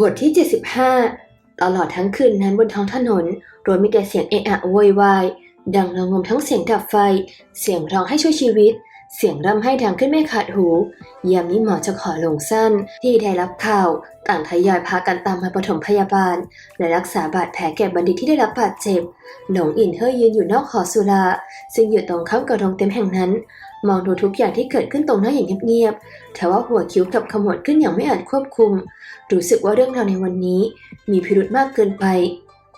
บทที่ 75 ตลอดทั้งคืนนั้นบนท้องถนนรถมีแต่เสียงเอะอะโวยวายดังระงมทั้งเสียงดับไฟ เสียงร้องให้ช่วยชีวิต เสียงร่ำให้ดังขึ้นไม่ขาดหู ยามนี้หมอจะขอลงสั้น ที่ได้รับข่าว ต่างทยอยพากันตามมาปฐมพยาบาล และรักษาบาดแผลแก่บัณฑิตที่ได้รับบาดเจ็บ หลงอินเฮยยืนอยู่นอกหอสุราซึ่งอยู่ตรงข้ามกับโรงเต็มแห่งนั้น มองดูทุกอย่างที่เกิดขึ้นตรงหน้าอย่างเงียบๆแต่ว่าหัวคิ้วกับขมวดขึ้นอย่างไม่อาจควบคุม รู้สึกว่าเรื่องราวในวันนี้ มีพิรุธมากเกินไป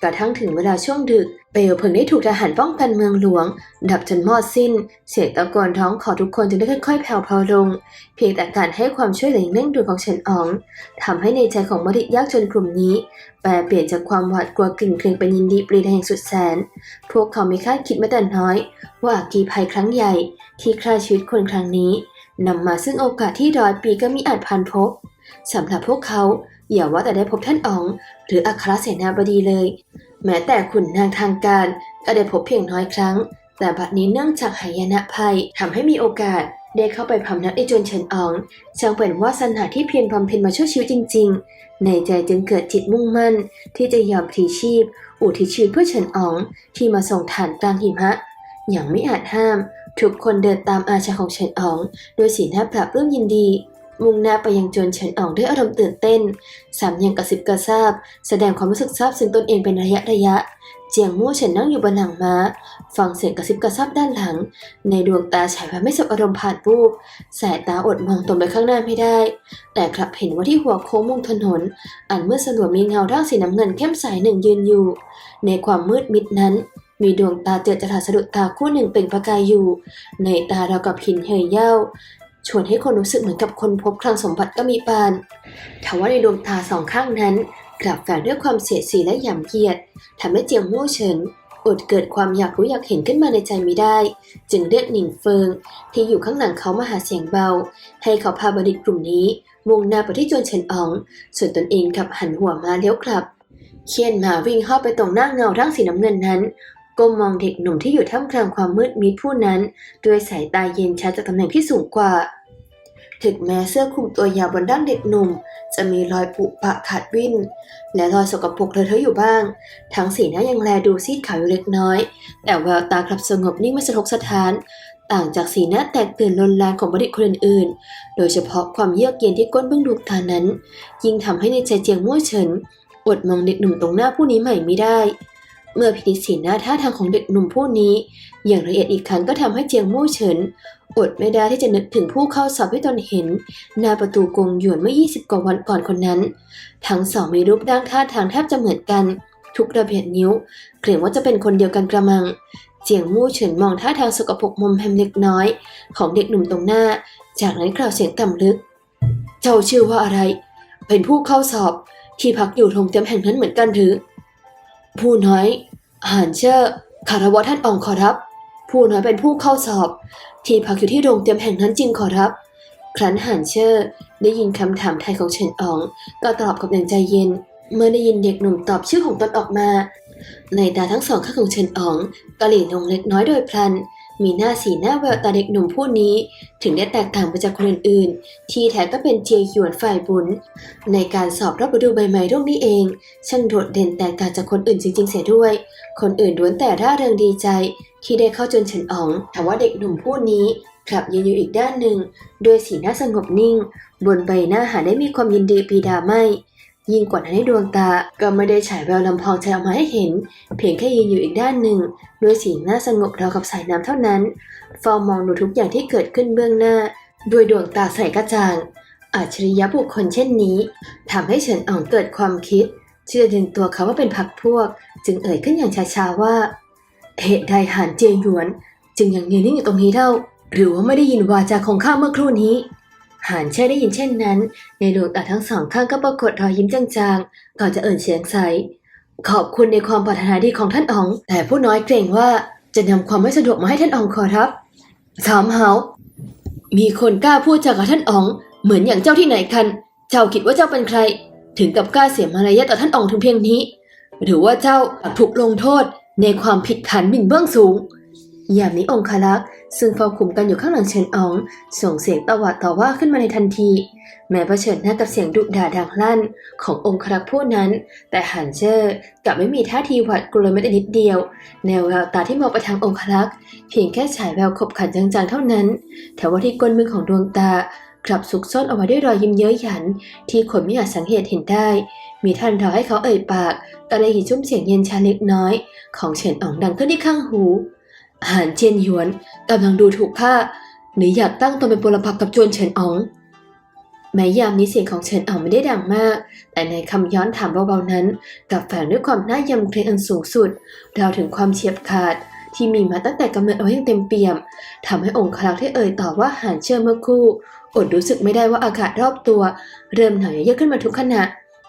กระทั่งถึงเวลาช่วงดึก ปลวเพลิงได้ถูกทหารป้องกันเมืองหลวง ดับจนมอดสิ้น เสียงตะโกนร้องขอทุกคนจึงได้ค่อยๆแผ่วพราลง เพียงแต่การให้ความช่วยเหลืออย่างเร่งด่วนของเฉินอ๋องทำให้ในใจของมริยากษ์จนกลุ่มนี้ แปลเปลี่ยนจากความหวาดกลัวกลิ่นเกรงเป็นยินดีปรีดาแห่งสุดแสน พวกเขาไม่คาดคิดแม้แต่น้อย ว่าอัคคีภัยครั้งใหญ่ ที่ฆ่าชีวิตคนครั้งนี้นำมาซึ่งโอกาสที่ร้อยปีก็มิอาจพันพบสำหรับพวกเขาอย่าว่าแต่ได้พบท่านอ๋อง หรืออัครเสนาบดีเลย แม้แต่ขุนนางทางการก็ได้พบเพียงน้อยครั้ง แต่บัดนี้เนื่องจากหายนะภัยทำให้มีโอกาสได้เข้าไปพำนักไอจวนเฉินอ๋องช่างเป็นวาสนาที่เพียรบำเพ็ญมาช่วยชีวิตจริง ๆ ในใจจึงเกิดจิตมุ่งมั่น ที่จะยอมพลีชีพ อุทิศชีวิตเพื่อเฉินอ๋อง ที่มาส่งฐานกลางหิมะ อย่างไม่อาจห้าม ทุกคนเดินตามอาชาของเฉินอ๋อง ด้วยสีหน้าปราบปรื้มยินดี มุ่งหน้าไปยังจวนเฉินอ๋องด้วยอารมณ์ตื่นเต้น สามยังกระซิบกระซาบ แสดงความรู้สึกซาบซึ้งตนเองเป็นระยะระยะ เจียงมู่เฉินนั่งอยู่บนหลังม้า ฟังเสียงกระซิบกระซาบด้านหลัง ในดวงตาฉายแววไม่สบอารมณ์ผ่านรูป สายตาอดมองตรงไปข้างหน้าไม่ได้ แต่กลับเห็นว่าที่หัวโค้งมุมถนน อันมืดสลัวมีเงาร่างสีน้ำเงินเข้มใสหนึ่งยืนอยู่ ในความมืดมิดนั้นมีดวงตาเจิดจรัสะดุดตาคู่หนึ่งเปล่งประกายอยู่ ในตาเรากับหินเหยเย่า ชวนให้คนรู้สึกเหมือนกับคนพบคลังสมบัติก็มีปานทว่าในดวงตาสองข้างนั้น กลับแฝงด้วยความเสียสีและหยามเกียดทำให้เจียงมู่เฉินอดเกิดความอยากรู้อยากเห็นขึ้นมาในใจไม่ได้ จึงเรียกหนิงเฟิง ที่อยู่ข้างหลังเขามาหาเสียงเบา ให้เขาพาบัณฑิตกลุ่มนี้มุ่งหน้าไปที่จวนเฉินอ๋อง ส่วนตนเองกลับหันหัวมาเลี้ยวกลับ เคียนหมาวิ่งเข้าไปตรงหน้าเงาร่างสีน้ำเงินนั้นก้มมองเด็กหนุ่มที่อยู่ท่ามกลางความมืดมิดผู้นั้น ด้วยสายตาเย็นชัดจากตำแหน่งที่สูงกว่า ถึงแม้เสื้อคลุมตัวยาวบนด้านเด็กหนุ่ม จะมีรอยผุปะขาดวิ่นและรอยสกปรกเลอะเทอะอยู่บ้าง ทั้งสีหน้ายังแลดูซีดขาวอยู่เล็กน้อย แต่แววตากลับสงบนิ่งไม่สะทกสะท้าน ต่างจากสีหน้าแตกตื่นลนลานของบัณฑิตคนอื่นๆ โดยเฉพาะความเยือกเย็นที่ก้นเบื้องดวงตานั้น ยิ่งทำให้ในใจเจียงมั่วเฉินอดมองเด็กหนุ่มตรงหน้าผู้นี้ใหม่ไม่ได้ เมื่อพินิจสีหน้าท่าทางของเด็กหนุ่มผู้นี้ อย่างละเอียดอีกครั้งก็ทำให้เจียงมู่เฉิน อดไม่ได้ที่จะนึกถึงผู้เข้าสอบที่ตนเห็นหน้าประตูกงหยวนเมื่อ 20 กว่าวันก่อนคนนั้น ทั้งสองมีรูปร่างท่าทางแทบจะเหมือนกัน ทุกระเบียดนิ้ว เกรงว่าจะเป็นคนเดียวกันกระมังเจียงมู่เฉินมองท่าทางสกปรกมอมแพมเล็กน้อย ของเด็กหนุ่มตรงหน้า จากนั้นกล่าวเสียงต่ำลึก เจ้าชื่อว่าอะไร เป็นผู้เข้าสอบที่พักอยู่โรงเตรียมแห่งนั้นเหมือนกันหรือ ผู้น้อยหานเชอร์คารวะท่านอองขอรับ ผู้น้อยเป็นผู้เข้าสอบ ที่พักอยู่ที่โรงเตรียมแห่งนั้นจริงขอรับ ครั้นหานเชอร์ได้ยินคำถามไทยของเฉินอ๋อง ก็ตอบกับอย่างใจเย็น เมื่อได้ยินเด็กหนุ่มตอบชื่อของตนออกมา ในตาทั้งสองข้างของเฉินอ๋องก็หลีลงเล็กน้อยโดยพลัน มีหน้าสีหน้าแววตาเด็กหนุ่มผู้นี้ ถึงได้แตกต่างไปจากคนอื่นๆ ที่แท้ก็เป็นเจียหยวนฝ่ายบุญ ในการสอบรอบฤดูใบไม้ร่วงนี้เอง ช่างโดดเด่นแตกต่างจากคนอื่นจริงๆ เสียด้วย คนอื่นล้วนแต่ร่าเริงดีใจ ที่ได้เข้าจนเฉินอ๋องแต่ว่าเด็กหนุ่มผู้นี้กลับยืนอยู่อีกด้านหนึ่ง ด้วยสีหน้าสงบนิ่ง บนใบหน้าหาได้มีความยินดีปีดาไม่ ยิ่งกว่านั้นในดวงตาก็ไม่ได้ฉายแววลำพองใจออกมาให้เห็น เพียงแค่ยืนอยู่อีกด้านหนึ่ง ด้วยสีหน้าสงบราวกับสายน้ำเท่านั้นเฝ้ามองดูทุกอย่างที่เกิดขึ้นเบื้องหน้า ด้วยดวงตาใสกระจ่างอัจฉริยะบุคคลเช่นนี้ทำให้เฉินอ๋องเกิดความคิดที่จะดึงตัวเขาว่าเป็นพักพวก จึงเอ่ยขึ้นอย่างช้าๆว่า เหตุใดหานเจียหยวน จึงยังยืนนิ่งอยู่ตรงนี้เล่า หรือว่าไม่ได้ยินวาจาของข้าเมื่อครู่นี้ หานเช่ได้ยินเช่นนั้น ในดวงตาทั้งสองข้างก็ปรากฏรอยยิ้มจางๆ ก่อนจะเอ่ยเสียงใส ขอบคุณในความปรารถนาดีของท่านอ๋อง แต่ผู้น้อยเกรงว่าจะนำความไม่สะดวกมาให้ท่านอ๋องขอรับ สามเฮา มีคนกล้าพูดจากับท่านอ๋อง เหมือนอย่างเจ้าที่ไหนกัน เจ้าคิดว่าเจ้าเป็นใคร ถึงกับกล้าเสียมารยาทต่อท่านอ๋องถึงเพียงนี้ หรือว่าเจ้าถูกลงโทษในความผิดฐานหมิ่นเบื้องสูง ยามนี้องคลักษ์ซึ่งเฝ้าคุมกันอยู่ข้างหลังเฉินอ๋อง ส่งเสียงตวาดต่อว่าขึ้นมาในทันที แม้เผชิญหน้ากับเสียงดุด่าดังลั่น ขององครักษ์ผู้นั้น แต่หันเจอร์กลับไม่มีท่าทีหวาดกลัวแม้แต่นิดเดียว แนวแววตาที่มองไปทางองครักษ์เพียงแค่ฉายแววขบขันจางๆเท่านั้น แต่ว่าที่ก้นมือของดวงตากลับซุกซ่อนเอาไว้ด้วยรอยยิ้มเย้ยหยัน ที่คนไม่อาจสังเกตเห็นได้ มีท่านรอให้เขาเอ่ยปากก็เลยเห็นชุ่มเสียงเย็นชาเล็กน้อย ของเฉินอ๋องดังขึ้นที่ข้างหู หานเจียนหยวนกำลังดูถูกข้าหรืออยากตั้งตนเป็นปรปักกับจวนเฉินอ๋องแม้ยามนี้เสียงของเฉินอ๋องไม่ได้ดังมาก แต่ในคำย้อนถามเบาๆนั้นกลับแฝงด้วยความน่ายำเกรงอันสูงสุดราวถึงความเฉียบขาดที่มีมาตั้งแต่กำเนิดเอาไว้อย่างเต็มเปี่ยมทำให้องค์คลักที่เอ่ยตอบว่าหานเชื่อเมื่อคู่ อดรู้สึกไม่ได้ว่าอากาศรอบตัว เริ่มหนาวเยอะขึ้นมาทุกขณะ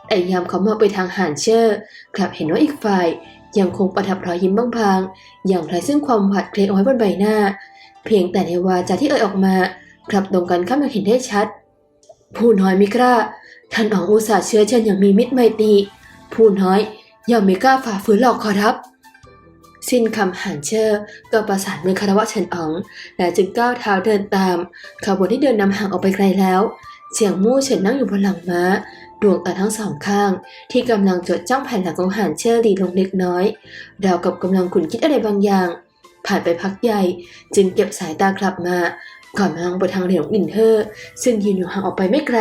แต่ยามเขามองไปทางหานเชอร์กลับเห็นว่าอีกฝ่าย ยังคงประทับรอยยิ้มบางๆอย่างไรซึ่งความหวาดเกรงเอาไว้บนใบหน้า เพียงแต่ในวาจาที่เอ่ยออกมากลับตรงกันข้ามอย่างเห็นได้ชัด ผู้น้อยไม่กล้าท่านอ๋องอุตส่าห์เชื้อเชิญอย่างมีมิตรไมตรีผู้น้อยย่อมไม่กล้าฝ่าฝืนหรอกขอรับ สิ้นคำหันเชอร์ก็ประสานมือคารวะเฉินอ๋องและจึงก้าวเท้าเดินตามขบวนที่เดินนำห่างออกไปไกลแล้วเฉียงมู่เฉินนั่งอยู่บนหลังม้า ดวงตาทั้งสองข้าง ที่กำลังจดจ้องแผ่นหลังของหานเชอร์ดีลงเล็กน้อยราวกับกำลังขุนคิดอะไรบางอย่าง ผ่านไปพักใหญ่ จึงเก็บสายตากลับมา ก่อนมองไปทางเหลียงอินเทอร์ ซึ่งยืนอยู่ห่างออกไปไม่ไกล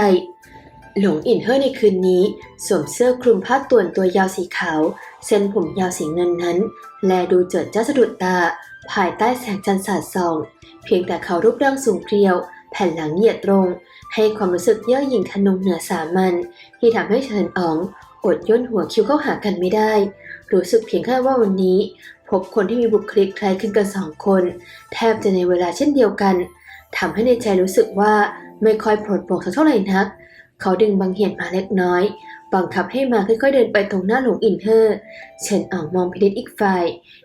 หลงอินเทอร์ในคืนนี้ สวมเสื้อคลุมผ้าต่วนตัวยาวสีขาว เส้นผมยาวสีเงินนั้น แลดูเจิดจ้าสะดุดตา ภายใต้แสงจันทร์สาดส่อง เพียงแต่เขารูปร่างสูงเพรียว แผ่นหลังเหยียดตรง ให้ความรู้สึกเย่อหยิ่งทนงเหนือสามัญที่ทำให้เฉินอ๋องอดย่นหัวคิ้วเข้าหากันไม่ได้ รู้สึกเพียงแค่ว่าวันนี้ พบคนที่มีบุคลิกคล้ายคลึงกันสองคน แทบจะในเวลาเช่นเดียวกันทำให้ในใจรู้สึกว่าไม่ค่อยโปรดโปร่งสักเท่าไหร่นัก เขาดึงบางเหียนมาเล็กน้อย บังคับให้มาค่อยๆเดินไปตรงหน้าหลวงอินเทอร์เฉินอ่างมองพินิจอีกฝ่าย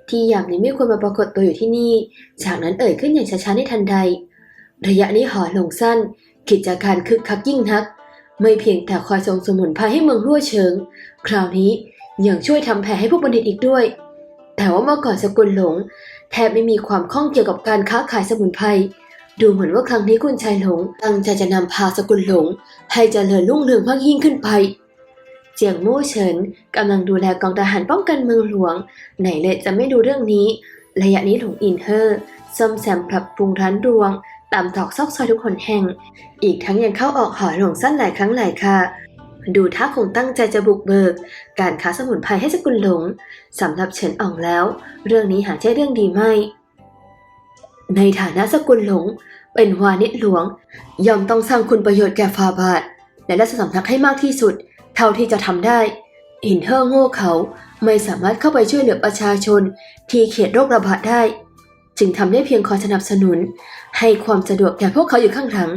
ที่ยามนี้ไม่ควรมาปรากฏตัวอยู่ที่นี่ จากนั้นเอ่ยขึ้นอย่างช้าๆในทันใด ระยะนี้หอหลงสั้น กิจการคึกคักยิ่งนัก ไม่เพียงแต่คอยส่งสมุนไพรให้เมืองรั่วเชิง คราวนี้ยังช่วยทำแผลให้พวกบัณฑิตอีกด้วย แต่ว่าเมื่อก่อนสกุลหลง แทบไม่มีความข้องเกี่ยวกับการค้าขายสมุนไพรดูเหมือนว่าครั้งนี้คุณชายหลงตั้งใจจะนำพาสกุลหลง ให้เจริญรุ่งเรืองมากยิ่งขึ้นไป เจียงมู่เฉินกำลังดูแลกองทหารป้องกันเมืองหลวง ไหนเลยจะไม่ดูเรื่องนี้ ระยะนี้หลงอินเฮอร์ซ่อมแซมปรับปรุงร้านรวง ตามตอกซอกซอยทุกคนแห่ง อีกทั้งยังเข้าออกหอหลงสั้นหลายครั้งหลายค่ะดูท่าคงตั้งใจจะบุกเบิก การค้าสมุนไพรให้สกุลหลงสำหรับเฉินอ่องแล้ว เรื่องนี้หาใช่เรื่องดีไม่ ในฐานะสกุลหลง เป็นวานิชหลวง ยอมต้องสร้างคุณประโยชน์แก่ฟาบาท และราชสำนักให้มากที่สุด เท่าที่จะทำได้อินเทอร์โง่เขาไม่สามารถเข้าไปช่วยเหลือประชาชน ที่เขตโรคระบาดได้ จึงทำได้เพียงคอยสนับสนุน ให้ความสะดวกแก่พวกเขาอยู่ข้างหลัง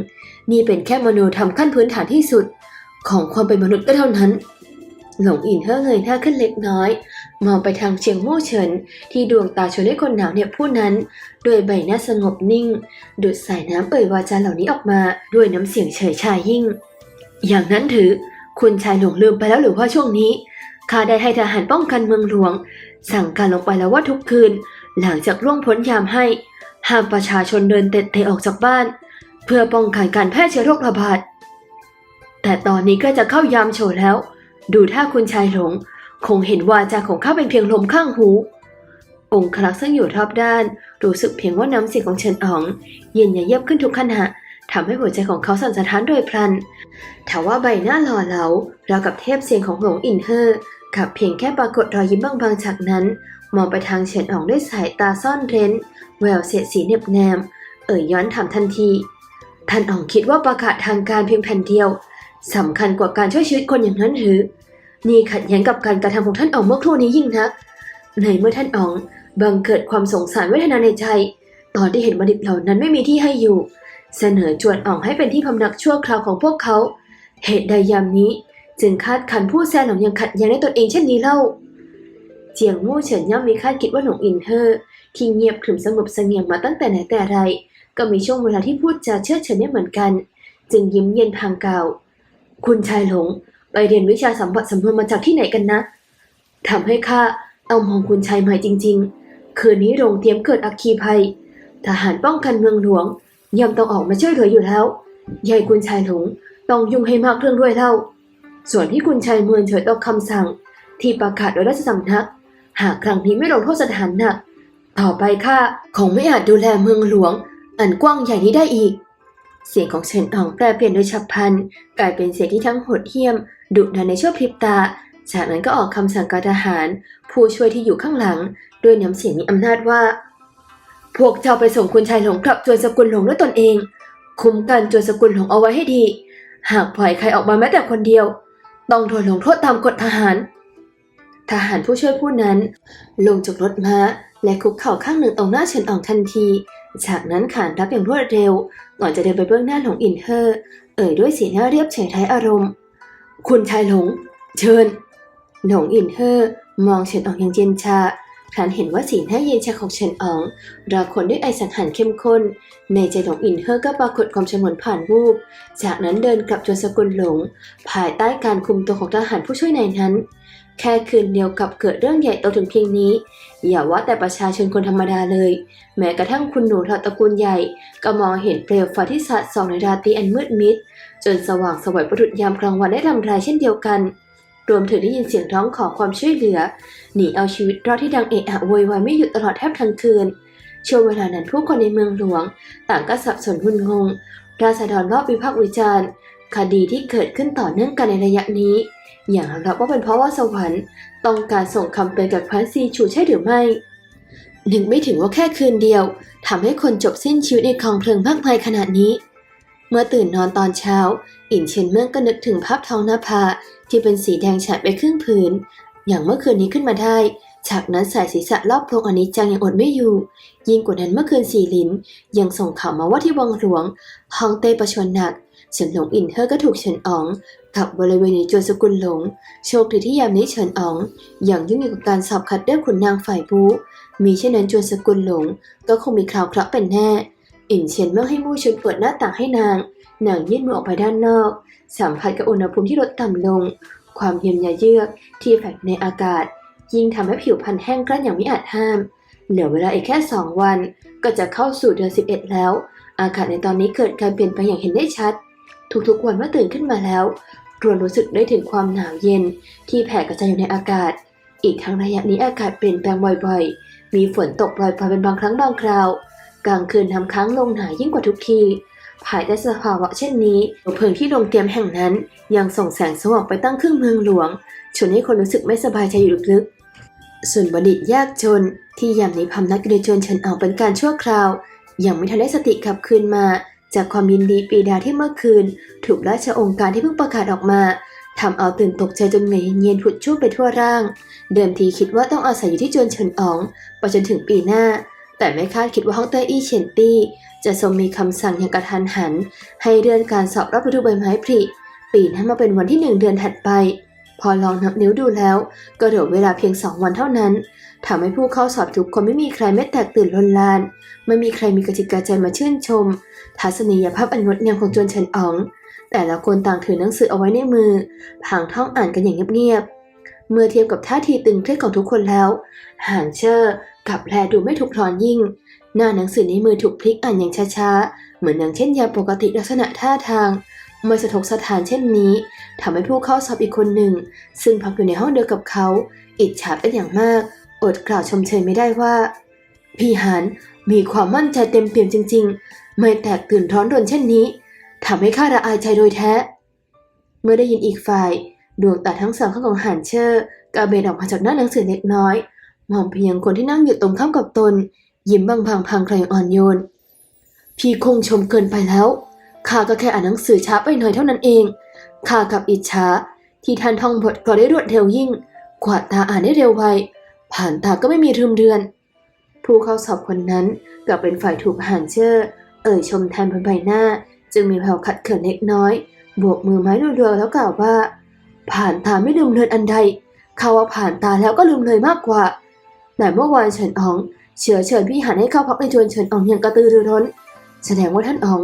นี่เป็นแค่มโนธรรมขั้นพื้นฐานที่สุด ของความเป็นมนุษย์ก็เท่านั้น หลงอินเทอเงยหน้าขึ้นเล็กน้อย มองไปทางเชียงมู่เฉิน ที่ดวงตาชวนให้คนหนาวเหน็บผู้นั้น ด้วยใบหน้าสงบนิ่ง ดูดสายน้ำเอ่ยวาจาเหล่านี้ออกมาด้วยน้ำเสียงเฉยชายยิ่ง อย่างนั้นถือ คุณชายหลงลืมไปแล้วหรือว่าช่วงนี้ข้าได้ให้ทหารป้องกันเมืองหลวง สั่งการลงไปแล้วว่าทุกคืน หลังจากล่วงพ้นยามให้ ห้ามประชาชนเดินเตะเตะออกจากบ้าน เพื่อป้องกันการแพร่เชื้อโรคระบาด แต่ตอนนี้ก็จะเข้ายามโฉแล้ว ดูถ้าคุณชายหลง คงเห็นวาจาของข้าเป็นเพียงลมข้างหู องค์คลักษ์ซึ่งอยู่รอบด้าน รู้สึกเพียงว่าน้ำเสียงของเฉินอ๋อง เย็นยเยียบขึ้นทุกขณะทำให้หัวใจของเขาสั่นสะท้านโดยพลันถาว่าใบหน้าหล่อเหลาราวกับเทพเสียงของหลงอินเฮอร์ กับเพียงแค่ปรากฏรอยยิ้มบางๆจากนั้น มองไปทางเฉินอ๋องด้วยสายตาซ่อนเร้น แววเสียดสีเหน็บแนม เอ่ยย้อนถามทันที ท่านอ๋องคิดว่าประกาศทางการเพียงแผ่นเดียวสำคัญกว่าการช่วยชีวิตคนอย่างนั้นหรือ นี่ขัดแย้งกับการกระทำของท่านอ๋องเมื่อครู่นี้ยิ่งนัก ในเมื่อท่านอ๋องบังเกิดความสงสารเวทนาในใจ ตอนที่เห็นบัณฑิตเหล่านั้นไม่มีที่ให้อยู่ เสนอจวนอ่องให้เป็นที่พำนักชั่วคราวของพวกเขา เหตุใดยามนี้ จึงคาดคันผู้แซนหลงยังขัดแย้งในตนเองเช่นนี้เล่า เจียงมู่เฉินย่อมมีคาดคิดว่าหลงอินเฮอร์ที่เงียบขรึมสงบเสงี่ยมมาตั้งแต่ไหนแต่ไร ก็มีช่วงเวลาที่พูดจาเชื่อเฉินเนี่เหมือนกัน จึงยิ้มเย็นพางกล่าว คุณชายหลง ไปเรียนวิชาสัมผัสสำนวนมาจากที่ไหนกันนะทำให้ข้าเอามองคุณชายใหม่จริง ๆ คืนนี้โรงเตรียมเกิดอัคคีภัย ทหารป้องกันเมืองหลวงย่อมต้องออกมาช่วยเหลืออยู่แล้วยายคุณชายหลงต้องยุ่งให้มากเรื่องด้วยเล่า ส่วนที่คุณชายเมืองเฉยต่อคำสั่ง ที่ประกาศโดยราชสำนัก หากครั้งนี้ไม่ลงโทษสถานหนัก ต่อไปข้าคงไม่อาจดูแลเมืองหลวง อันกว้างใหญ่นี้ได้อีก เสียงของเฉินอองแปลเปลี่ยนโดยฉับพลันกลายเป็นเสียงที่ทั้งโหดเหี้ยม ดุดันในชั่วพริบตา จากนั้นก็ออกคำสั่งการทหาร ผู้ช่วยที่อยู่ข้างหลัง ด้วยน้ำเสียงมีอำนาจว่า พวกเจ้าไปส่งคุณชายหลงกลับจวนสกุลหลงด้วยตนเอง คุ้มกันจวนสกุลหลงเอาไว้ให้ดี หากปล่อยใครออกมาแม้แต่คนเดียว ต้องโดนลงโทษตามกฎทหาร ทหารผู้ช่วยผู้นั้นลงจากรถม้าและคุกเข่าข้างหนึ่งตรงหน้าเฉินอองทันที จากนั้นขานรับอย่างรวดเร็ว ก่อนจะเดินไปเบื้องหน้าหลงอินเฮอร์เอ่ยด้วยสีหน้าเรียบเฉยไร้อารมณ์ คุณชายหลง เชิญ หลงอินเฮอร์มองเฉินอองอย่างเย็นชา ครั้นเห็นว่าสีหน้าเย็นชาของเฉินอ๋องราคนด้วยไอสังหารเข้มข้น ในใจหลงอินเฮอร์ก็ปรากฏความฉงนผ่านวูบ จากนั้นเดินกลับจนสกุลหลง ภายใต้การคุมตัวของทหารผู้ช่วยในนั้น แค่คืนเดียวกับเกิดเรื่องใหญ่โตถึงเพียงนี้ อย่าว่าแต่ประชาชนคนธรรมดาเลย แม้กระทั่งคุณหนูเหล่าตระกูลใหญ่ ก็มองเห็นเปลวไฟที่สาดส่องในราตรีอันมืดมิด จนสว่างสวยประดุจยามกลางวันได้รำไรเช่นเดียวกัน รวมถึงได้ยินเสียงร้องขอความช่วยเหลือ หนีเอาชีวิตรอดที่ดังเอะอะโวยวายไม่หยุดตลอดแทบทั้งคืน ช่วงเวลานั้นผู้คนในเมืองหลวง ต่างก็สับสนหุนงง ราษฎรรอบวิพากษ์วิจารณ์ คดีที่เกิดขึ้นต่อเนื่องกันในระยะนี้ อย่างรับว่าเป็นเพราะว่าสวรรค์ต้องการส่งคำเตือนกับพระซีชูใช่หรือไม่นึกไม่ถึงว่าแค่คืนเดียวทำให้คนจบสิ้นชีวิตในคลองเพลิงมากมายขนาดนี้ เมื่อตื่นนอนตอนเช้า อินเชียนเมืองก็นึกถึงภาพท้องนาผา ที่เป็นสีแดงฉานไปครึ่งผืน อย่างเมื่อคืนนี้ขึ้นมาได้ ฉากนั้นสายศีรษะรอบโพรงอนิจจังยังอดไม่อยู่ ยิ่งกว่านั้นเมื่อคืนสีลินยังส่งข่าวมาว่าที่วังหลวงฮองเต้ประชวรหนักเฉินหลงอินเฮอร์ก็ถูกเฉินอ๋องกับบริเวณในจวนสกุลหลง โชคดีที่ยามนี้เฉินอ๋องยังยุ่งอยู่กับการสอบคัดเลือกขุนนางฝ่ายบูมีเช่นนั้นจวนสกุลหลง ก็คงมีคราวเคราะห์เป็นแน่ อินเฉียนเมื่อให้มู่ชุนเปิดหน้าต่างให้นาง นางยื่นมือออกไปด้านนอก สัมผัสกับอุณหภูมิที่ลดต่ำลง ความเย็นยาเยือกที่แฝงในอากาศ ยิ่งทำให้ผิวพรรณแห้งกร้านอย่างไม่อาจห้าม เหลือเวลาอีกแค่สองวัน ก็จะเข้าสู่เดือน 11 แล้ว อากาศในตอนนี้เกิดการเปลี่ยนไปอย่างเห็นได้ชัด ทุกๆวันเมื่อตื่นขึ้นมาแล้วรวนรู้สึกได้ถึงความหนาวเย็น ที่แผ่กระจายอยู่ในอากาศ อีกทั้งระยะนี้อากาศเปลี่ยนแปลงบ่อยๆ มีฝนตกปล่อยปลายเป็นบางครั้งบางคราว กลางคืนทำค้างลงหนายิ่งกว่าทุกที ภายใต้สภาวะเช่นนี้เพลิงที่โรงเตรียมแห่งนั้น ยังส่งแสงสว่างไปตั้งครึ่งเมืองหลวงชวนให้คนรู้สึกไม่สบายใจอยู่ลึกๆส่วนบัณฑิตยากจนที่ยามนี้พำนักอยู่ในจนเฉินเอาเป็นการชั่วคราว ยังไม่ทันได้สติกลับคืนมา จากความยินดีปีดาที่เมื่อคืน ถูกราชองค์การที่เพิ่งประกาศออกมาทำเอาตื่นตกใจจนเหงื่อเย็นผุดชุ่มไปทั่วร่าง เดิมทีคิดว่าต้องอาศัยอยู่ที่จวนเฉินอ๋องไปจนถึงปีหน้า แต่ไม่คาดคิดว่าฮ่องเต้อี้เฉียนตี้จะทรงมีคำสั่งอย่างกระทันหัน ให้เลื่อนการสอบรับฤดูใบไม้ผลิปีนั้นมาเป็นวันที่หนึ่งเดือนถัดไป พอลองนับนิ้วดูแล้ว ก็เหลือเวลาเพียงสองวันเท่านั้นทำให้ผู้เข้าสอบทุกคนไม่มีใครไม่แตกตื่นลนลาน ไม่มีใครมีกระจิกกระใจมาชื่นชม ทัศนียภาพอันงดงามของจวนเฉินอ๋อง แต่ละคนต่างถือหนังสือเอาไว้ในมือผางท่องอ่านกันอย่างเงียบๆเมื่อเทียบกับท่าทีตึงเครียดของทุกคนแล้ว ห่างเชอร์ กับแลดูไม่ถูกร้อนยิ่ง หน้าหนังสือในมือถูกพลิกอ่านอย่างช้าๆ เหมือนอย่างเช่นยาปกติลักษณะท่าทางเมื่อสะทกสถานเช่นนี้ทำให้ผู้เข้าสอบอีกคนหนึ่ง ซึ่งพักอยู่ในห้องเดียวกับเขา อิจฉาเป็นอย่างมาก อดกล่าวชมเชยไม่ได้ว่า พี่หานมีความมั่นใจเต็มเปี่ยมจริง ๆ ไม่แตกตื่นร้อนรนเช่นนี้ทำให้ข้าระอายใจโดยแท้ เมื่อได้ยินอีกฝ่าย ดวงตาทั้งสองข้างของหานเชอร์กระเบนออกมาจากหน้าหนังสือเล็กน้อย มองเพียงคนที่นั่งอยู่ตรงข้ามกับตน ยิ้มบางพางพังใครอ่อนโยน พี่คงชมเกินไปแล้วข้าก็แค่อ่านหนังสือช้าไปหน่อยเท่านั้นเองข้ากับอิจฉาที่ท่านท่องบทก็ได้รวดเร็วยิ่ง กวาดตาอ่านได้เร็วไวผ่านตาก็ไม่มีลืมเดือน ผู้เข้าสอบคนนั้นกลับเป็นฝ่ายถูกหานเชอร์เอ่ยชมแทนบนใบหน้า จึงมีแผ่วขัดเขินเล็กน้อยบวกมือไม้รัวๆแล้วกล่าวว่า ผ่านตาไม่ลืมเลือนอันใดเขาว่าผ่านตาแล้วก็ลืมเลยมากกว่า แต่เมื่อวานเฉินอ๋อง เชื้อเชิญพี่หันให้เข้าพักในจวนเฉินอ๋องอย่างกระตือรือร้น แสดงว่าท่านอ๋อง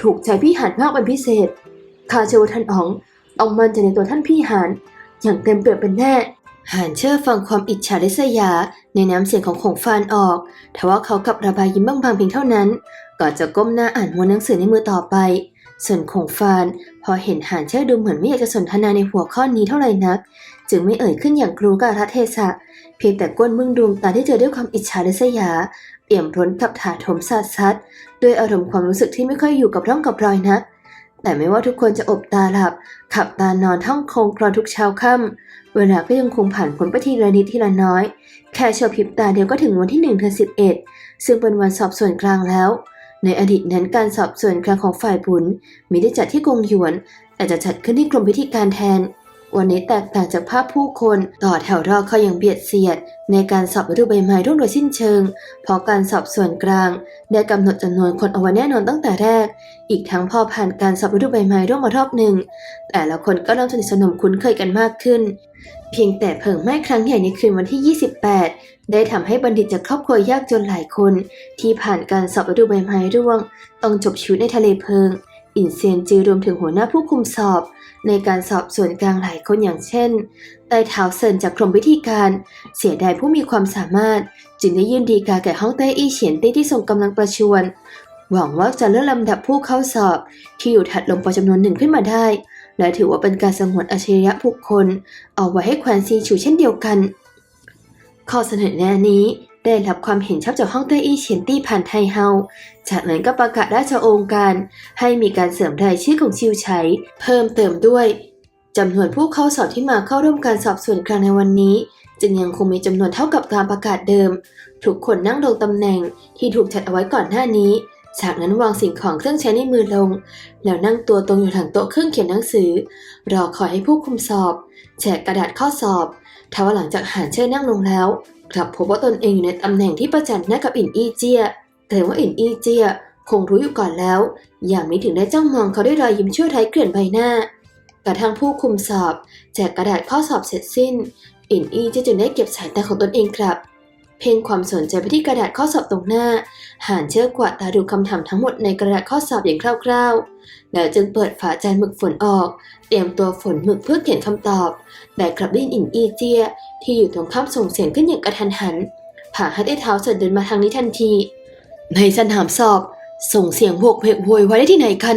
ถูกใจพี่หันมากเป็นพิเศษข้าเชื่อว่าท่านอ๋องต้องมั่นใจในตัวท่านพี่หันอย่างเต็มเปี่ยมเป็นแน่หานเชอร์ฟังความอิจฉาริษยาในน้ำเสียงของขงฟานออกทว่าเขากับระบายยิ้มบางๆเพียงเท่านั้นก่อนจะก้มหน้าอ่านม้วนหนังสือในมือต่อไป ส่วนขงฟาน พอเห็นหานเชอร์ดูเหมือนไม่อยากจะสนทนาในหัวข้อนี้เท่าไหร่นัก จึงไม่เอ่ยขึ้นอย่างกรู้กาลเทศะ เพียงแต่ก้นมึงดวงตาที่เจอด้วยความอิจฉาริษยาเปี่ยมร้นกับถาโถมสาดซัดด้วยอารมณ์ความรู้สึกที่ไม่ค่อยอยู่กับร่องกับรอยนัก แต่ไม่ว่าทุกคนจะอบตาหลับ ขับตานอนท่องคงกรอนทุกเช้าค่ำเวลาก็ยังคงผ่านผลไปทีละนิดทีละน้อย แค่เฉบพริบตาเดียวก็ถึงวันที่หนึ่งเดือนสิบเอ็ดซึ่งเป็นวันสอบส่วนกลางแล้วในอดีตนั้นการสอบส่วนกลางของฝ่ายบุญมิได้จัดที่กงหยวน แต่จะจัดขึ้นที่กรมพิธีการแทน วันนี้แตกต่างจากภาพผู้คนต่อแถวรอเขาอย่างเบียดเสียด ในการสอบฤดูใบไม้ร่วงโดยสิ้นเชิง เพราะการสอบส่วนกลาง ได้กำหนดจำนวนคนเอาไว้แน่นอนตั้งแต่แรก อีกทั้งพอผ่านการสอบฤดูใบไม้ร่วงมารอบหนึ่ง แต่ละคนก็เริ่มสนิทสนมคุ้นเคยกันมากขึ้น เพียงแต่เพิงไหม้ครั้งใหญ่ในคืนวันที่ 28 ได้ทำให้บัณฑิตจากครอบครัวยากจนหลายคน ที่ผ่านการสอบฤดูใบไม้ร่วง ต้องจบชีวิตในทะเลเพลิง อินเซียนจือรวมถึงหัวหน้าผู้คุมสอบ ในการสอบส่วนกลางหลายคนอย่างเช่นไต้เท้าเซินจากกรมวิธีการ เสียดายผู้มีความสามารถ จึงได้ยื่นดีกาแก่ห้องใต้อี้เฉียนตี้ที่ทรงกำลังประชวรหวังว่าจะเลื่อนลำดับผู้เข้าสอบ ที่อยู่ถัดลงไปจำนวนหนึ่งขึ้นมาได้ และถือว่าเป็นการสงวนอัจฉริยะบุคคล เอาไว้ให้แควนซีชูเช่นเดียวกัน ข้อเสนอแนะนี้ ได้รับความเห็นชอบจากห้องเต้อี้เฉียนตี้ผ่านไทเฮา จากนั้นก็ประกาศราชองค์การ ให้มีการเสริมรายชื่อของชิวไฉเพิ่มเติมด้วยจำนวนผู้เข้าสอบที่มาเข้าร่วมการสอบส่วนกลางในวันนี้ จึงยังคงมีจำนวนเท่ากับการประกาศเดิม ทุกคนนั่งลงตำแหน่งที่ถูกจัดเอาไว้ก่อนหน้านี้ จากนั้นวางสิ่งของเครื่องใช้ในมือลง แล้วนั่งตัวตรงอยู่หลังโต๊ะเครื่องเขียนหนังสือ รอคอยให้ผู้คุมสอบ แจกกระดาษข้อสอบทว่าหลังจากหานเชิญนั่งลงแล้ว กลับพบว่าตนเองอยู่ในตำแหน่งที่ประจันหน้ากับอินอี้เจียเกรงว่าอินอี้เจียคงรู้อยู่ก่อนแล้ว อย่างนี้ถึงได้จ้องมองเขาด้วยรอยยิ้มชั่วไร้เกลื่อนใบหน้ากระทั่งผู้คุมสอบ แจกกระดาษข้อสอบเสร็จสิ้น อินอี้เจียจึงได้เก็บสายตาของตนเองกลับ เพ่งความสนใจไปที่กระดาษข้อสอบตรงหน้า หานเชื่อกวาดตาดูคำถามทั้งหมดในกระดาษข้อสอบอย่างคร่าวๆ แล้วจึงเปิดฝาจานหมึกฝนออก เตรียมตัวฝนหมึกเพื่อเขียนคำตอบ แต่กลับได้ยินอินอีเจีย ที่อยู่ตรงข้ามส่งเสียงขึ้นอย่างกระทันหัน ผ่าให้ได้เท้าเสร็จเดินมาทางนี้ทันที ในสนามสอบ ส่งเสียงโวกเวกโวยไวายได้ที่ไหนกัน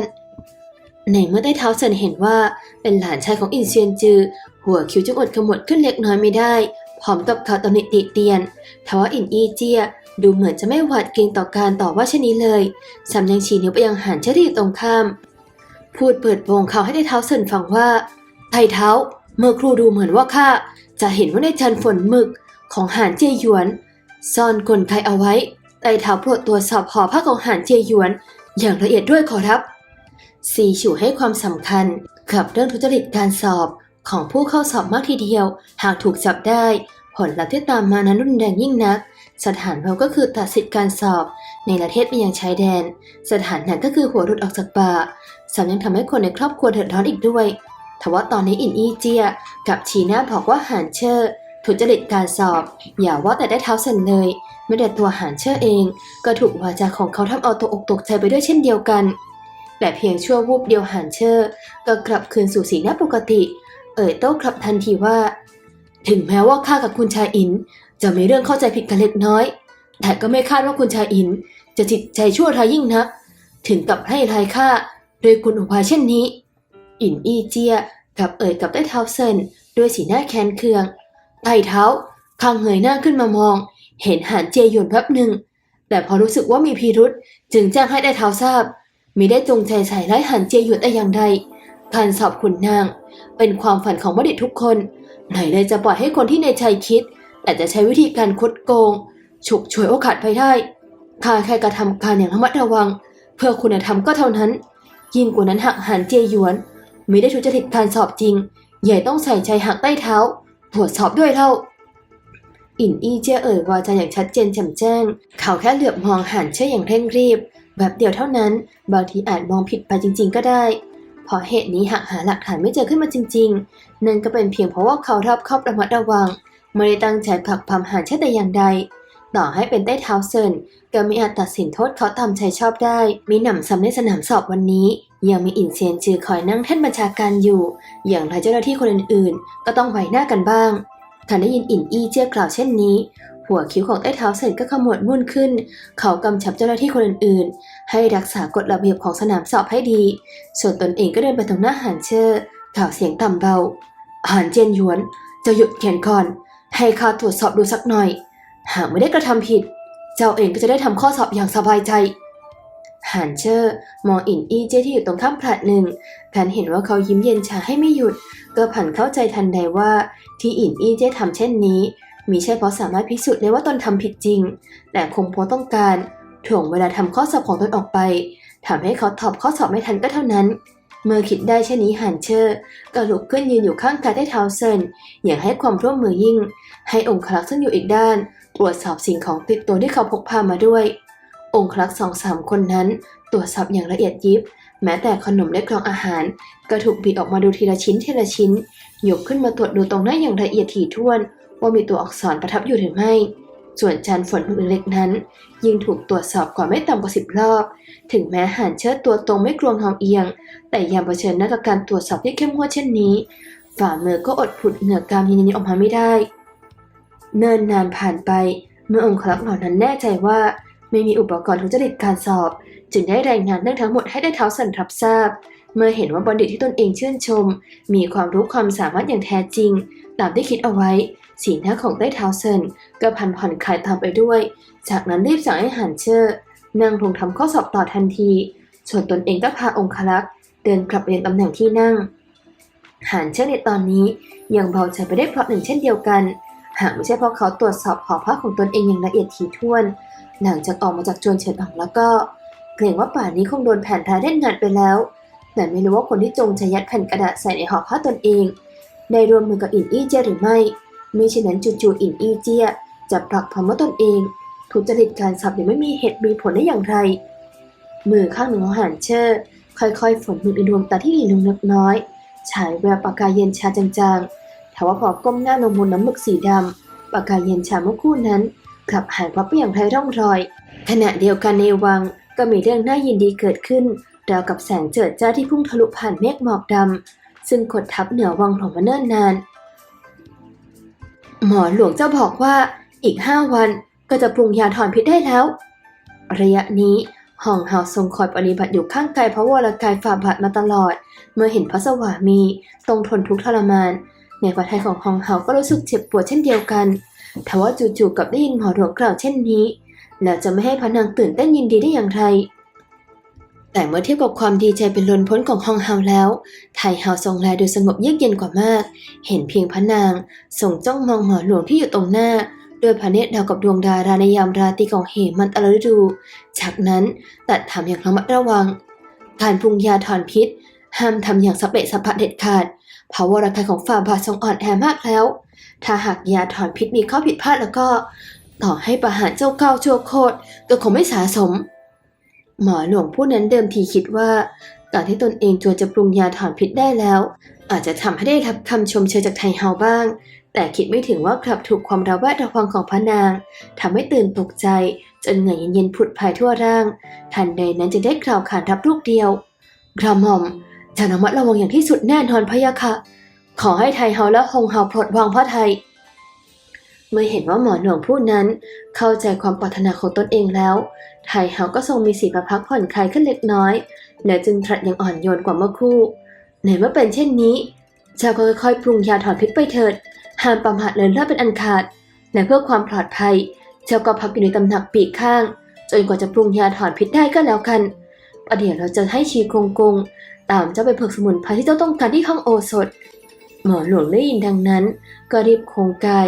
ในเมื่อได้เท้าเซินเห็นว่าเป็นหลานชายของอินเซียนจือ หัวคิ้วจึงอดขมวดขึ้นเล็กน้อยไม่ได้ พร้อมกับข่าตำหนิติเตียนทว่าอินอีเจียดูเหมือนจะไม่หวาดเกรงต่อการต่อว่าเช่นนี้เลยสำยังชี้นิ้วไปยังหานเชอที่ตรงข้าม พูดเปิดโปงข่าให้ได้เท้าเซินฟังว่าไทเท้า เมื่อครูดูเหมือนว่าข้าจะเห็นว่าในจันฝนหมึกของหานเจียหยวน ซ่อนกลไกเอาไว้ไต่เท้าโปรดตรวจสอบห่อผ้าของหานเจียหยวน อย่างละเอียดด้วยขอรับซีฉูให้ความสำคัญกับเรื่องทุจริตการสอบ ของผู้เข้าสอบมากทีเดียว หากถูกจับได้ ผลลัพธ์ที่ตามมานั้นรุนแรงยิ่งนัก สถานเราก็คือตัดสิทธิการสอบ ในประเทศไปยังชายแดน สถานนั้นก็คือหัวรุดออกจากป่าสามยังทำให้คนในครอบครัวเดือดร้อนอีกด้วยทว่าตอนนี้อินอีเจียกับชีน่าบอกว่าหานเชอร์ทุจริตการสอบ อย่าว่าแต่ได้เท้าเซนเลยไม่แต่ตัวหานเชอร์เอง ก็ถูกวาจาของเขาทำเอาตกอกตกใจไปด้วยเช่นเดียวกันแต่เพียงชั่ววูบเดียวหานเชอร์ก็กลับคืนสู่สีหน้าปกติ เอ่ยโต้กลับทันทีว่า ถึงแม้ว่าข้ากับคุณชายอิน จะมีเรื่องเข้าใจผิดกันเล็กน้อย แต่ก็ไม่คาดว่าคุณชายอิน จะจิตใจชั่วร้ายยิ่งนัก ถึงกับให้รายค่าโดยคุณอุบายเช่นนี้ อินอีเจียกับเอ่ยกับใต้เท้าเซินด้วยสีหน้าแค้นเคืองใต้เท้าข้างเงยหน้าขึ้นมามอง เห็นหานเจียหยวนแป๊บหนึ่งแต่พอรู้สึกว่ามีพิรุษจึงแจ้งให้ได้เท้าทราบมิได้จงใจใส่ร้ายหันเจียหยวนแต่อย่างใด การสอบขุนนาง เป็นความฝันของบัณฑิตทุกคน ไหนเลยจะปล่อยให้คนที่ในใจคิด แต่จะใช้วิธีการคดโกง ฉุกฉวยโอกาสไปได้ข้าแค่กระทำการอย่างระมัดระวัง เพื่อคุณธรรมก็เท่านั้น ยิ่งกว่านั้นหากหันเจียหยวนมิได้ทุจริตการสอบจริง ใหญ่ต้องใส่ใจหักใต้เท้า ตรวจสอบด้วยเล่า อินอี้เจเอ่ยวาจาอย่างชัดเจนแจ่มแจ้ง เขาแค่เหลือบมองหันเชื่ออย่างเร่งรีบ แบบเดียวเท่านั้น บางทีอาจมองผิดไปจริง ๆ ก็ได้ เพราะเหตุนี้หากหาหลักฐานไม่เจอขึ้นมาจริง ๆ นั่นก็เป็นเพียงเพราะว่าเขารอบคอบระมัดระวัง ไม่ได้ตั้งใจผลักพำหานเชื่อแต่อย่างใด ต่อให้เป็นใต้เท้าเซินก็ไม่อาจตัดสินโทษเขาตามใจชอบได้ มีหนำซ้ำในสนามสอบวันนี้ ยังมีอินเซียนจือคอยนั่งแท่นบัญชาการอยู่ อย่างไรเจ้าหน้าที่คนอื่นๆ ก็ต้องไหวหน้ากันบ้างทันได้ยินอินอี้เจี้ยกล่าวเช่นนี้ หัวคิ้วของใต้เท้าเซนก็ขมวดมุ่นขึ้น เขากำชับเจ้าหน้าที่คนอื่นๆ ให้รักษากฎระเบียบของสนามสอบให้ดี ส่วนตนเองก็เดินไปตรงหน้าหานเชอร์กล่าวเสียงต่ำเบาหานเจียนหยวน จะหยุดเขียนก่อน ให้ข้าตรวจสอบดูสักหน่อย หากไม่ได้กระทำผิด เจ้าเองก็จะได้ทำข้อสอบอย่างสบายใจหานเชอร์มองอินอี้เจ้ที่อยู่ตรงข้ามพระหนึ่งการเห็นว่าเขายิ้มเย็นชาให้ไม่หยุด ก็ผันเข้าใจทันใดว่าที่อินอี้เจ้ทำเช่นนี้ มีใช่เพราะสามารถพิสูจน์ได้ว่าตนทำผิดจริง แต่คงเพราะต้องการถ่วงเวลาทำข้อสอบของตนออกไปทำให้เขาตอบข้อสอบไม่ทันก็เท่านั้น เมื่อคิดได้เช่นนี้หันเชอร์ก็ลุกขึ้นยืนอยู่ข้างกายได้เท้าเซนอย่างให้ความร่วมมือยิ่ง ให้องค์คลักษ์ซึ่งอยู่อีกด้าน ตรวจสอบสิ่งของติดตัวที่เขาพกพามาด้วย องค์คลักษ์สองสามคนนั้น ตรวจสอบอย่างละเอียดยิบ แม้แต่ขนมและกล่องอาหาร ก็ถูกบีออกมาดูทีละชิ้นทีละชิ้นยกขึ้นมาตรวจดูตรงหน้าอย่างละเอียดถี่ถ้วน ว่ามีตัวอักษรประทับอยู่หรือไม่ ส่วนจานฝนหมึกเล็กนั้น ยิ่งถูกตรวจสอบกว่าไม่ต่ำกว่าสิบรอบ ถึงแม้หานเชิดตัวตรงไม่กลวงหอมเอียง แต่ยามเผชิญหน้ากับการตรวจสอบที่เข้มงวดเช่นนี้ ฝ่ามือก็อดผุดเหงื่อกามเย็นออกมาไม่ได้ เนินนานผ่านไป เมื่อองค์ครักษ์เหล่านั้นแน่ใจว่าไม่มีอุปกรณ์ทุจริตการสอบ จึงได้รายงานเรื่องทั้งหมดให้ได้เท้าสันรับทราบ เมื่อเห็นว่าบัณฑิตที่ตนเองชื่นชม มีความรู้ความสามารถอย่างแท้จริง ตามที่คิดเอาไว้ สีหน้าของใต้เท้าเซินก็พันผ่อนคลายตามไปด้วย จากนั้นรีบสั่งให้หันเชอร์นั่งลงทำข้อสอบต่อทันที ส่วนตนเองก็พาองคลักษ์เดินกลับไปยังตำแหน่งที่นั่งหันเชอร์ในตอนนี้ยังเบาใจไปได้เพราะหนึ่งเช่นเดียวกัน หากไม่ใช่เพราะเขาตรวจสอบหอพักของตนเองอย่างละเอียดถี่ถ้วน หลังจากออกมาจากจวนเฉินอังแล้วก็เกรงว่าป่านนี้คงโดนแผ่นทาเล่นงานไปแล้ว แต่ไม่รู้ว่าคนที่จงใจยัดแผ่นกระดาษใส่ในห่อผ้าตนเองได้รวมมือกับอินอี้เจหรือไม่ มิฉะนั้นจู่ๆอินอี้เจีย จะปลักพม่าตนเอง ทุจริตการสอบอย่างไม่มีเหตุมีผลได้อย่างไร มือข้างหนึ่งของหันเชอร์ค่อยๆ ฝนมือในดวงตาที่หลีลงเล็กน้อย ฉายแววปากกายเย็นชาจางๆแต่ว่าพอก้มหน้าลงบนน้ำหมึกสีดำปากกายเย็นชาเมื่อคู่นั้นกลับหายวับไปอย่างไร้ร่องรอย ขณะเดียวกันในวังก็มีเรื่องน่ายินดีเกิดขึ้นราวกับแสงเจิดจ้าที่พุ่งทะลุผ่านเมฆหมอกดำซึ่งกดทับเหนือวังของมาเนิ่นนาน หมอหลวงเจ้าบอกว่าอีกห้าวันก็จะปรุงยาถอนพิษได้แล้ว ระยะนี้ห่องเฮาทรงคอยปฏิบัติอยู่ข้างกายพระวรกายฝ่าบาทมาตลอด เมื่อเห็นพระสวามีต้องทนทุกข์ทรมาน ในพระทัยของห่องเฮาก็รู้สึกเจ็บปวดเช่นเดียวกันทว่าจู่ๆกับได้ยินหมอหลวงกล่าวเช่นนี้ แล้วจะไม่ให้พระนางตื่นเต้นยินดีได้อย่างไร แต่เมื่อเทียบกับความดีใจเป็นล้นพ้นของฮองเฮาแล้ว ไทเฮาทรงแลดูสงบเยือกเย็นกว่ามาก เห็นเพียงพระนางทรงจ้องมองหมอหลวงที่อยู่ตรงหน้าด้วยพระเนตรดาวกับดวงดาราในยามราตรีของเหมันตะฤดู จากนั้นตัดถามอย่างระมัดระวัง การปรุงยาถอนพิษ ห้ามทำอย่างสเปะสปะเด็ดขาดเพราะวรกายของฝ่าบาททรงอ่อนแอมากแล้ว ถ้าหากยาถอนพิษมีข้อผิดพลาดแล้วก็ ต่อให้ประหารเจ้าเก้าชั่วโคตรก็คงไม่สาสม หมอหลวงผู้นั้นเดิมทีคิดว่า การที่ตนเองจวนจะปรุงยาถอนพิษได้แล้ว อาจจะทำให้ได้รับคำชมเชยจากไทเฮาบ้าง แต่คิดไม่ถึงว่ากลับถูกความระแวดระวังของพระนางทำให้ตื่นตกใจ จนเหงื่อเย็นๆผุดภายทั่วร่าง ทันใดนั้นจะได้กล่าวขานรับลูกเดียวกระหม่อมจะระมัดระวังอย่างที่สุดแน่นอนพะยะค่ะ ขอให้ไทเฮาและฮงเฮาปลดวางพระไทย เมื่อเห็นว่าหมอหลวงผู้นั้น เข้าใจความปรารถนาของตนเองแล้ว ไทเฮาก็ทรงมีสีประพักผ่อนคลายขึ้นเล็กน้อย และจึงตรัสอย่างอ่อนโยนกว่าเมื่อครู่ในเมื่อเป็นเช่นนี้ เจ้าก็ค่อยๆปรุงยาถอนพิษไปเถิด ห้ามประมาทเลินเล่อเป็นอันขาด และเพื่อความปลอดภัย เจ้าก็พักอยู่ในตำหนักปีกข้าง จนกว่าจะปรุงยาถอนพิษได้ก็แล้วกันประเดี๋ยวเราจะให้ชีกงกงตามเจ้าไปเพิกสมุนไพรที่เจ้าต้องการที่ห้องโอสถ หมอหลวงได้ยินดังนั้น ก็รีบโคงกาย